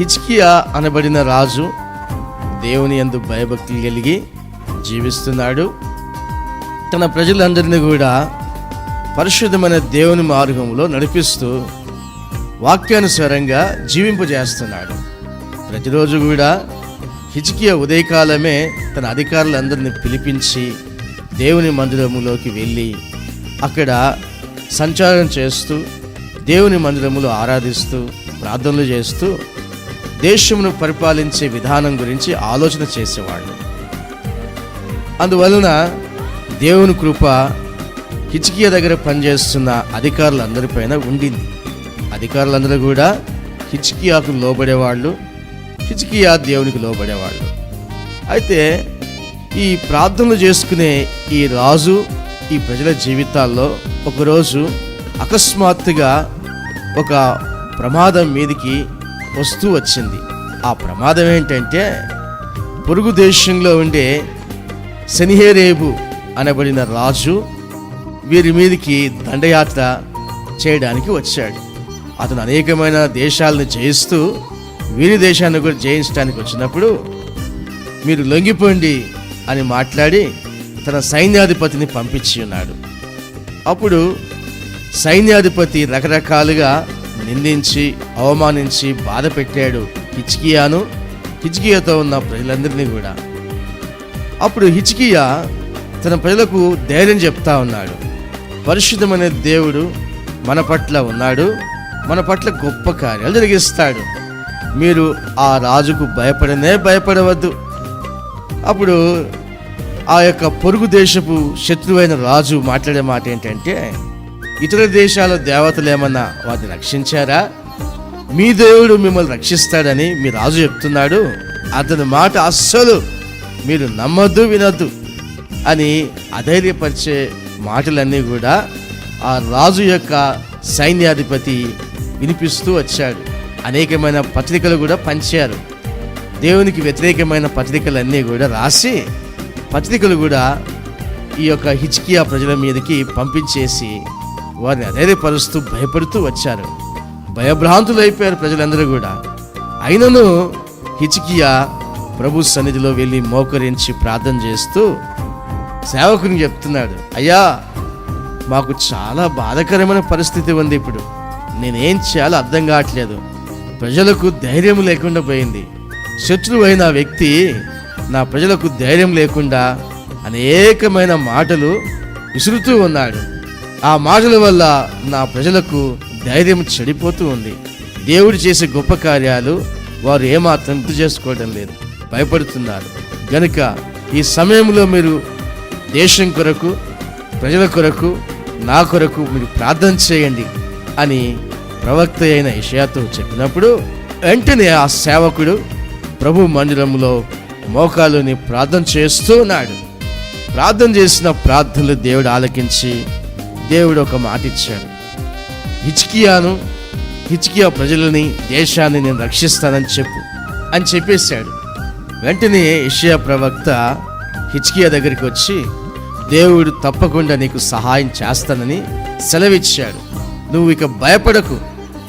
హిచ్కియా అనబడిన రాజు దేవుని యందు భయభక్తులు కలిగి జీవిస్తున్నాడు. తన ప్రజలందరినీ కూడా పరిశుద్ధమైన దేవుని మార్గంలో నడిపిస్తూ వాక్యానుసారంగా జీవింపజేస్తున్నాడు. ప్రతిరోజు కూడా హిజ్కియా ఉదయకాలమే తన అధికారులందరినీ పిలిపించి దేవుని మందిరములోకి వెళ్ళి అక్కడ సంచారం చేస్తూ దేవుని మందిరములో ఆరాధిస్తూ ప్రార్థనలు చేస్తూ దేశమును పరిపాలించే విధానం గురించి ఆలోచన చేసేవాళ్ళు. అందువలన దేవుని కృప కిచకియ దగ్గర పనిచేస్తున్న అధికారులందరిపైన ఉండింది. అధికారులందరూ కూడా హిచ్కియాకు లోబడేవాళ్ళు హిచ్కియా దేవునికి లోబడేవాళ్ళు. అయితే ఈ ప్రార్థనలు చేసుకునే ఈ రాజు ఈ ప్రజల జీవితాల్లో ఒకరోజు అకస్మాత్తుగా ఒక ప్రమాదం మీదికి వస్తూ వచ్చింది. ఆ ప్రమాదం ఏంటంటే పొరుగు దేశంలో ఉండే శనిహేరేబు అనబడిన రాజు వీరి మీదకి దండయాత్ర చేయడానికి వచ్చాడు. అతను అనేకమైన దేశాలను జయిస్తూ వీరి దేశాన్ని కూడా జయించడానికి వచ్చినప్పుడు మీరు లొంగిపోండి అని మాట్లాడి తన సైన్యాధిపతిని పంపించి ఉన్నాడు. అప్పుడు సైన్యాధిపతి రకరకాలుగా నిందించి అవమానించి బాధ పెట్టాడు హిచ్కియాను హిచ్కియాతో ఉన్న ప్రజలందరినీ కూడా. అప్పుడు హిచ్కియా తన ప్రజలకు ధైర్యం చెప్తా ఉన్నాడు. పరిశుద్ధమైన దేవుడు మన పట్ల ఉన్నాడు. మన పట్ల గొప్ప కార్యాలు జరిగిస్తాడు. మీరు ఆ రాజుకు భయపడనే భయపడవద్దు. అప్పుడు ఆ యొక్క పొరుగు దేశపు శత్రువైన రాజు మాట్లాడే మాట ఏంటంటే ఇతర దేశాల దేవతలు ఏమన్నా వాటిని రక్షించారా? మీ దేవుడు మిమ్మల్ని రక్షిస్తాడని మీ రాజు చెప్తున్నాడు. అతని మాట అస్సలు మీరు నమ్మద్దు వినద్దు అని అధైర్యపరిచే మాటలన్నీ కూడా ఆ రాజు యొక్క సైన్యాధిపతి వినిపిస్తూ వచ్చాడు. అనేకమైన పత్రికలు కూడా పంచారు. దేవునికి వ్యతిరేకమైన పత్రికలన్నీ కూడా రాసి పత్రికలు కూడా ఈ యొక్క హిచ్కియా ప్రజల మీదకి పంపించేసి వారిని అధైర్యపరుస్తూ భయపడుతూ వచ్చారు. భయభ్రాంతులు అయిపోయారు ప్రజలందరూ కూడా. అయినను హిచికియా ప్రభు సన్నిధిలో వెళ్ళి మోకరించి ప్రార్థన చేస్తూ సేవకుని చెప్తున్నాడు అయ్యా మాకు చాలా బాధాకరమైన పరిస్థితి ఉంది ఇప్పుడు. నేనేం చేయాలో అర్థం కావట్లేదు. ప్రజలకు ధైర్యం లేకుండా పోయింది. శత్రువు అయిన వ్యక్తి నా ప్రజలకు ధైర్యం లేకుండా అనేకమైన మాటలు విసురుతూ ఉన్నాడు. ఆ మాటల వల్ల నా ప్రజలకు ధైర్యం చెడిపోతూ ఉంది. దేవుడు చేసే గొప్ప కార్యాలు వారు ఏమాత్రం గుర్తు చేసుకోవడం లేదు. భయపడుతున్నారు. గనుక ఈ సమయంలో మీరు దేశం కొరకు ప్రజల కొరకు నా కొరకు మీరు ప్రార్థన చేయండి అని ప్రవక్త అయిన ఇషయాతో చెప్పినప్పుడు వెంటనే ఆ సేవకుడు ప్రభు మందిరంలో మోకాలుని ప్రార్థన చేస్తూ ఉన్నాడు. ప్రార్థన చేసిన ప్రార్థనలు దేవుడు ఆలకించి దేవుడు ఒక మాట ఇచ్చాడు. హిచ్కియాను హిచ్కియా ప్రజలని దేశాన్ని నేను రక్షిస్తానని చెప్పు అని చెప్పేశాడు. వెంటనే ఇషియా ప్రవక్త హిచ్కియా దగ్గరికి వచ్చి దేవుడు తప్పకుండా నీకు సహాయం చేస్తానని సెలవిచ్చాడు. నువ్వు ఇక భయపడకు.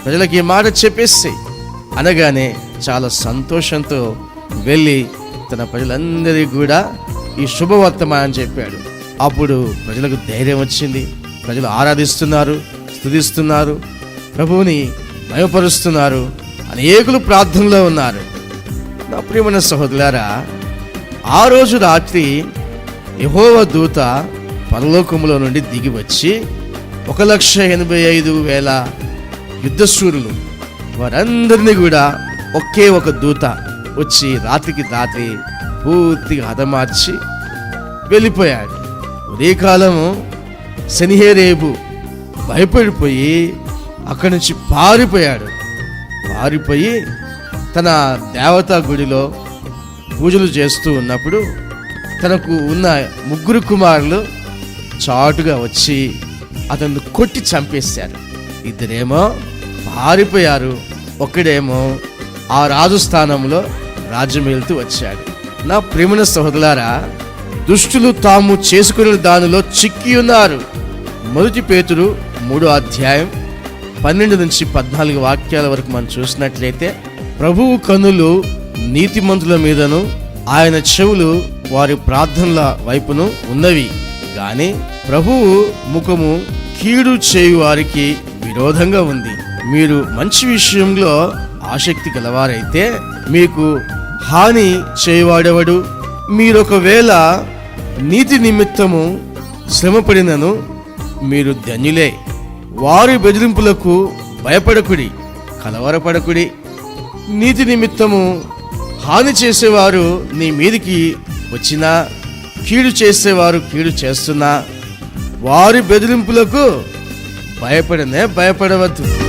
ప్రజలకి ఈ మాట చెప్పేసి అనగానే చాలా సంతోషంతో వెళ్ళి తన ప్రజలందరికీ కూడా ఈ శుభవర్తమానం చెప్పాడు. అప్పుడు ప్రజలకు ధైర్యం వచ్చింది. ప్రజలు ఆరాధిస్తున్నారు స్థుతిస్తున్నారు ప్రభువుని భయపరుస్తున్నారు అనేకులు ప్రార్థనలో ఉన్నారు. నా ప్రియమైన సహోదరులారా ఆ రోజు రాత్రి యహోవ దూత పరలోకములో నుండి దిగి వచ్చి ఒక లక్ష ఎనభై ఐదు వేల యుద్ధశూరులు వారందరినీ కూడా ఒకే ఒక దూత వచ్చి రాత్రికి రాత్రి పూర్తిగా హతమార్చి వెళ్ళిపోయాడు. ఉదయకాలము శనిహేరేబు భయపడిపోయి అక్కడి నుంచి పారిపోయాడు. పారిపోయి తన దేవతా గుడిలో పూజలు చేస్తూ ఉన్నప్పుడు తనకు ఉన్న ముగ్గురు కుమారులు చాటుగా వచ్చి అతన్ని కొట్టి చంపేశారు. ఇద్దరేమో పారిపోయారు. ఒక్కడేమో ఆ రాజు స్థానంలో రాజ్యం వెళ్తూ వచ్చాడు. నా ప్రేమన సహోదరులారా దుష్టులు తాము చేసుకునే దానిలో చిక్కి ఉన్నారు మొదటి పేతురు మూడో అధ్యాయం పన్నెండు నుంచి పద్నాలుగు వాక్యాల వరకు మనం చూసినట్లయితే ప్రభువు కనులు నీతిమంతుల మీదను ఆయన చెవులు వారి ప్రార్థనల వైపును ఉన్నవి. గాని ప్రభువు ముఖము కీడు చేయు వారికి విరోధంగా ఉంది. మీరు మంచి విషయంలో ఆసక్తి గలవారైతే మీకు హాని చేయవాడెవడు? మీరొకవేళ నీతి నిమిత్తము శ్రమపడినను మీరు ధన్యులే. వారి బెదిరింపులకు భయపడకుడి కలవరపడకుడి. నీతి నిమిత్తము హాని చేసేవారు నీ మీదికి వచ్చినా కీడు చేసేవారు కీడు చేస్తున్నా. వారి బెదిరింపులకు భయపడనే భయపడవద్దు.